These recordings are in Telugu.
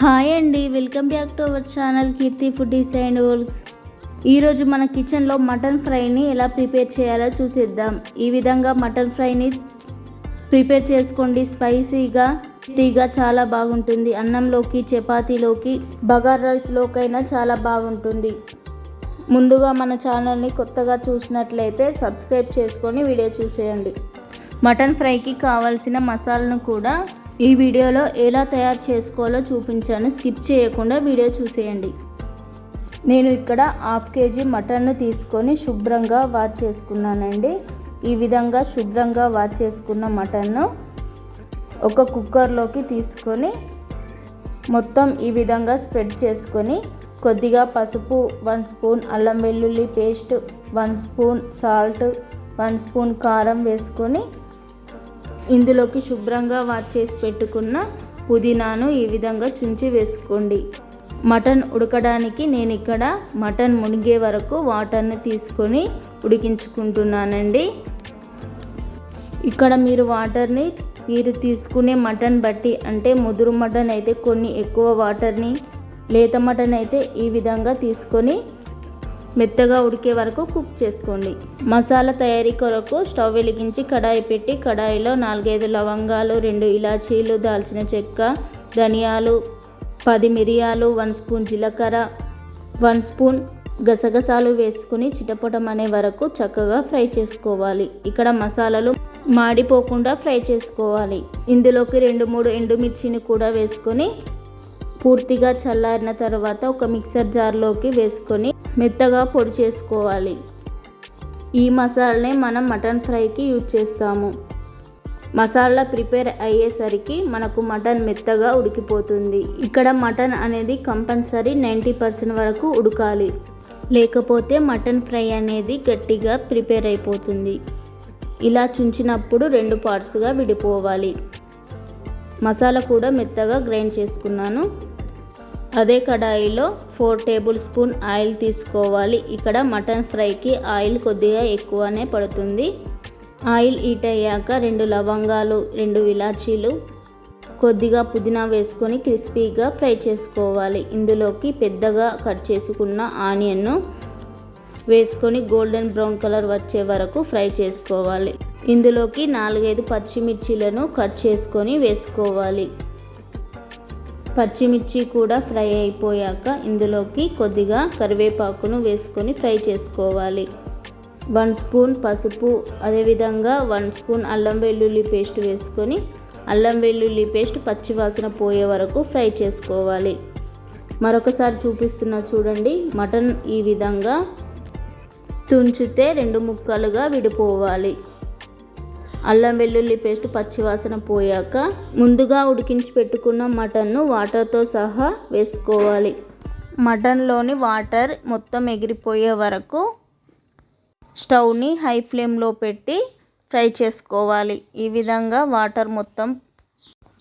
హాయ్ అండి welcome back to our channel Keerthi foodies and vlogs ఈరోజు మన కిచెన్లో మటన్ ఫ్రైని ఎలా ప్రిపేర్ చేయాలో చూసేద్దాం. ఈ విధంగా మటన్ ఫ్రైని ప్రిపేర్ చేసుకోండి. స్పైసీగా టేస్టీగా చాలా బాగుంటుంది. అన్నంలోకి చపాతీలోకి బగార్ రైస్లోకైనా చాలా బాగుంటుంది. ముందుగా మన ఛానల్ని కొత్తగా చూసినట్లయితే సబ్స్క్రైబ్ చేసుకొని వీడియో చూసేయండి. మటన్ ఫ్రైకి కావాల్సిన మసాలను కూడా ఈ వీడియోలో ఎలా తయారు చేసుకోవాలో చూపించాను. స్కిప్ చేయకుండా వీడియో చూసేయండి. నేను ఇక్కడ హాఫ్ కేజీ మటన్ను తీసుకొని శుభ్రంగా వాష్ చేసుకున్నానండి. ఈ విధంగా శుభ్రంగా వాష్ చేసుకున్న మటన్ను ఒక కుక్కర్లోకి తీసుకొని మొత్తం ఈ విధంగా స్ప్రెడ్ చేసుకొని కొద్దిగా పసుపు వన్ స్పూన్ అల్లం వెల్లుల్లి paste one spoon salt one spoon కారం వేసుకొని ఇందులోకి శుభ్రంగా వాష్ చేసి పెట్టుకున్న పుదీనాను ఈ విధంగా చుంచి వేసుకోండి. మటన్ ఉడకడానికి నేను ఇక్కడ మటన్ మునిగే వరకు వాటర్ని తీసుకొని ఉడికించుకుంటున్నానండి. ఇక్కడ మీరు వాటర్ని మీరు తీసుకునే మటన్ బట్టి అంటే ముదురు మటన్ అయితే కొన్ని ఎక్కువ వాటర్ని లేత మటన్ అయితే ఈ విధంగా తీసుకొని మెత్తగా ఉడికే వరకు కుక్ చేసుకోండి. మసాలా తయారీ కొరకు స్టవ్ వెలిగించి కడాయి పెట్టి కడాయిలో నాలుగైదు లవంగాలు రెండు ఇలాచీలు దాల్చిన చెక్క ధనియాలు పది మిరియాలు వన్ స్పూన్ జీలకర్ర వన్ స్పూన్ గసగసాలు వేసుకుని చిటపటం అనే వరకు చక్కగా ఫ్రై చేసుకోవాలి. ఇక్కడ మసాలాలు మాడిపోకుండా ఫ్రై చేసుకోవాలి. ఇందులోకి రెండు మూడు ఎండుమిర్చిని కూడా వేసుకొని పూర్తిగా చల్లారిన తర్వాత ఒక మిక్సర్ జార్లోకి వేసుకొని మెత్తగా పొడి చేసుకోవాలి. ఈ మసాలానే మనం మటన్ ఫ్రైకి యూజ్ చేస్తాము. మసాలా ప్రిపేర్ అయ్యేసరికి మనకు మటన్ మెత్తగా ఉడికిపోతుంది. ఇక్కడ మటన్ అనేది కంపల్సరీ నైంటీ పర్సెంట్ వరకు ఉడకాలి. లేకపోతే మటన్ ఫ్రై అనేది గట్టిగా ప్రిపేర్ అయిపోతుంది. ఇలా చుంచినప్పుడు రెండు పార్ట్స్గా విడిపోవాలి. మసాలా కూడా మెత్తగా గ్రైండ్ చేసుకున్నాను. అదే కడాయిలో ఫోర్ టేబుల్ స్పూన్ ఆయిల్ తీసుకోవాలి. ఇక్కడ మటన్ ఫ్రైకి ఆయిల్ కొద్దిగా ఎక్కువనే పడుతుంది. ఆయిల్ హీట్ అయ్యాక రెండు లవంగాలు రెండు ఇలాచీలు కొద్దిగా పుదీనా వేసుకొని క్రిస్పీగా ఫ్రై చేసుకోవాలి. ఇందులోకి పెద్దగా కట్ చేసుకున్న ఆనియన్ను వేసుకొని గోల్డెన్ బ్రౌన్ కలర్ వచ్చే వరకు ఫ్రై చేసుకోవాలి. ఇందులోకి నాలుగైదు పచ్చిమిర్చీలను కట్ చేసుకొని వేసుకోవాలి. పచ్చిమిర్చి కూడా ఫ్రై అయిపోయాక ఇందులోకి కొద్దిగా కరివేపాకును వేసుకొని ఫ్రై చేసుకోవాలి. వన్ స్పూన్ పసుపు అదేవిధంగా వన్ స్పూన్ అల్లం వెల్లుల్లి పేస్ట్ వేసుకొని అల్లం వెల్లుల్లి పేస్ట్ పచ్చివాసన పోయే వరకు ఫ్రై చేసుకోవాలి. మరొకసారి చూపిస్తున్నా చూడండి మటన్ ఈ విధంగా తుంచితే రెండు ముక్కలుగా విడిపోవాలి. అల్లం వెల్లుల్లి పేస్ట్ పచ్చివాసన పోయాక ముందుగా ఉడికించి పెట్టుకున్న మటన్ను వాటర్తో సహా వేసుకోవాలి. మటన్లోని వాటర్ మొత్తం ఎగిరిపోయే వరకు స్టవ్ని హై ఫ్లేమ్లో పెట్టి ఫ్రై చేసుకోవాలి. ఈ విధంగా వాటర్ మొత్తం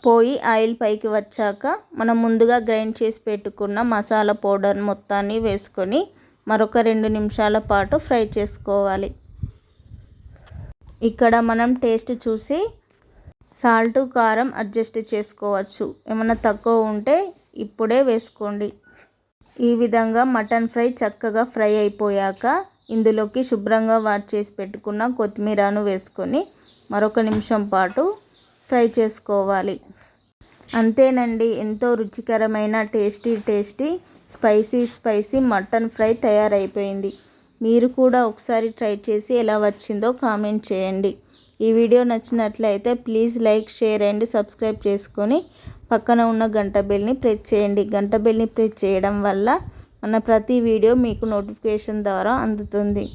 పోయి ఆయిల్ పైకి వచ్చాక మనం ముందుగా గ్రైండ్ చేసి పెట్టుకున్న మసాలా పౌడర్ మొత్తాన్ని వేసుకొని మరొక రెండు నిమిషాల పాటు ఫ్రై చేసుకోవాలి. ఇక్కడ మనం టేస్ట్ చూసి సాల్ట్ కారం అడ్జస్ట్ చేసుకోవచ్చు. ఏమైనా తక్కువ ఉంటే ఇప్పుడే వేసుకోండి. ఈ విధంగా మటన్ ఫ్రై చక్కగా ఫ్రై అయిపోయాక ఇందులోకి శుభ్రంగా వాష్ చేసి పెట్టుకున్న కొత్తిమీరను వేసుకొని మరొక నిమిషం పాటు ఫ్రై చేసుకోవాలి. అంతేనండి ఎంతో రుచికరమైన tasty tasty spicy spicy mutton fry తయారైపోయింది. మీరు కూడా ఒకసారి ట్రై చేసి ఎలా వచ్చిందో కామెంట్ చేయండి. ఈ వీడియో నచ్చినట్లయితే please like share and subscribe చేసుకొని పక్కన ఉన్న గంట బెల్ని ప్రెస్ చేయండి. గంట బెల్ని ప్రెస్ చేయడం వల్ల మన ప్రతి వీడియో మీకు నోటిఫికేషన్ ద్వారా అందుతుంది.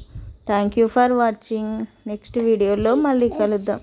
Thank you for watching. Next వీడియోలో మళ్ళీ కలుద్దాం.